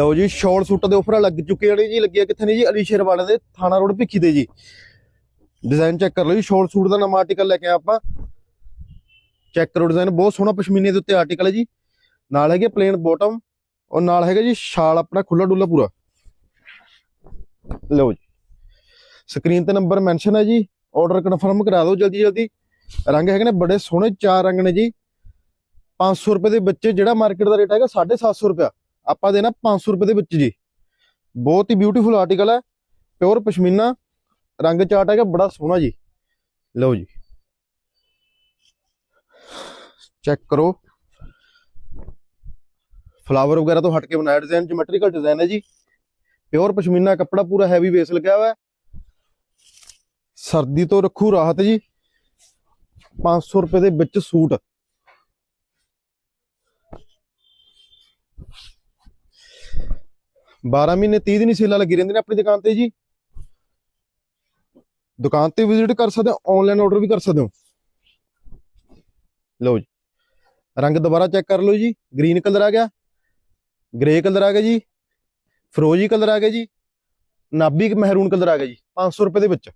ਲਓ ਜੀ, ਸ਼ਾਲ ਸੂਟਾਂ ਦੇ ਆਫਰ ਲੱਗ ਚੁੱਕੇ ਨੇ ਜੀ ਲੱਗਿਆ ਕਿੱਥੇ ਨੇ ਜੀ, ਅਲੀ ਸ਼ੇਰ ਦੇ ਥਾਣਾ ਰੋਡ ਭਿੱਖੀ ਤੇ ਜੀ। ਡਿਜ਼ਾਈਨ ਚੈੱਕ ਕਰ ਲਓ ਜੀ, ਸ਼ਾਲ ਸੂਟ ਦਾ ਨਵਾਂ ਆਰਟੀਕਲ ਲੈ ਕੇ ਆਏ ਆਪਾਂ। ਚੈੱਕ ਕਰੋ ਡਿਜ਼ਾਈਨ ਬਹੁਤ ਸੋਹਣਾ ਪਸ਼ਮੀਨੇ ਦੇ ਉੱਤੇ ਆਰਟੀਕਲ ਹੈ ਜੀ। ਨਾਲ ਹੈਗੇ ਪਲੇਨ ਬਾਟਮ ਔਰ ਨਾਲ ਹੈਗਾ ਜੀ ਸ਼ਾਲ ਆਪਣਾ ਖੁੱਲਾ ਡੁੱਲਾ ਪੂਰਾ। ਲਓ ਜੀ। ਸਕਰੀਨ ਤੇ ਨੰਬਰ ਮੈਂਸ਼ਨ ਹੈ ਜੀ ਆਰਡਰ ਕਨਫਰਮ ਕਰਾ ਦਿਓ ਜਲਦੀ ਜਲਦੀ। ਰੰਗ ਹੈਗੇ ਨੇ ਬੜੇ ਸੋਹਣੇ, ਚਾਰ ਰੰਗ ਨੇ ਜੀ। 500 ਰੁਪਏ ਦੇ ਵਿੱਚ ਜਿਹੜਾ ਮਾਰਕੀਟ ਦਾ ਰੇਟ ਹੈਗਾ 750 ਰੁਪਏ ਆਪਾਂ ਦੇਣਾ 500 ਰੁਪਏ ਦੇ ਵਿੱਚ ਜੀ। ਬਹੁਤ ਹੀ ਬਿਊਟੀਫੁਲ ਆਰਟੀਕਲ ਹੈ ਪਿਓਰ ਪਸ਼ਮੀਨਾ, ਰੰਗ ਚਾਟ ਹੈਗਾ, ਬੜਾ ਸੋਹਣਾ ਜੀ। ਲਓ ਜੀ। ਚੈੱਕ ਕਰੋ। ਫਲਾਵਰ ਵਗੈਰਾ ਤੋਂ ਹਟ ਕੇ ਬਣਾਇਆ ਡਿਜ਼ਾਈਨ ਜਿਓਮੈਟ੍ਰੀਕਲ ਡਿਜ਼ਾਈਨ ਹੈ ਜੀ। ਪਿਓਰ ਪਸ਼ਮੀਨਾ, ਕੱਪੜਾ ਪੂਰਾ ਹੈਵੀ ਬੇਸ ਲੱਗਿਆ ਹੋਇਆ ਸਰਦੀ ਤੋਂ ਰੱਖੂ ਰਾਹਤ ਜੀ। 500 ਰੁਪਏ ਦੇ ਵਿੱਚ ਸੂਟ। ਬਾਰਾਂ ਮਹੀਨੇ 30 ਦਿਨ ਹੀ ਸੇਲਾਂ ਲੱਗੀ ਰਹਿੰਦੀਆਂ ਨੇ ਆਪਣੀ ਦੁਕਾਨ ਤੇ ਜੀ। ਦੁਕਾਨ ਤੇ ਵਿਜ਼ਿਟ ਕਰ ਸਕਦੇ ਹੋ ਆਨਲਾਈਨ ਆਰਡਰ ਵੀ ਕਰ ਸਕਦੇ ਹੋ। ਲਓ ਜੀ, ਰੰਗ ਦੁਬਾਰਾ ਚੈੱਕ ਕਰ ਲਓ ਜੀ ਗ੍ਰੀਨ ਕਲਰ ਆ ਗਿਆ ਗ੍ਰੇ ਕਲਰ ਆ ਗਿਆ ਜੀ, ਫਰੋਜੀ ਕਲਰ ਆ ਗਿਆ ਜੀ ਨਾਬੀ ਮਹਿਰੂਨ ਕਲਰ ਆ ਗਿਆ ਜੀ 500 ਰੁਪਏ ਦੇ ਵਿੱਚ।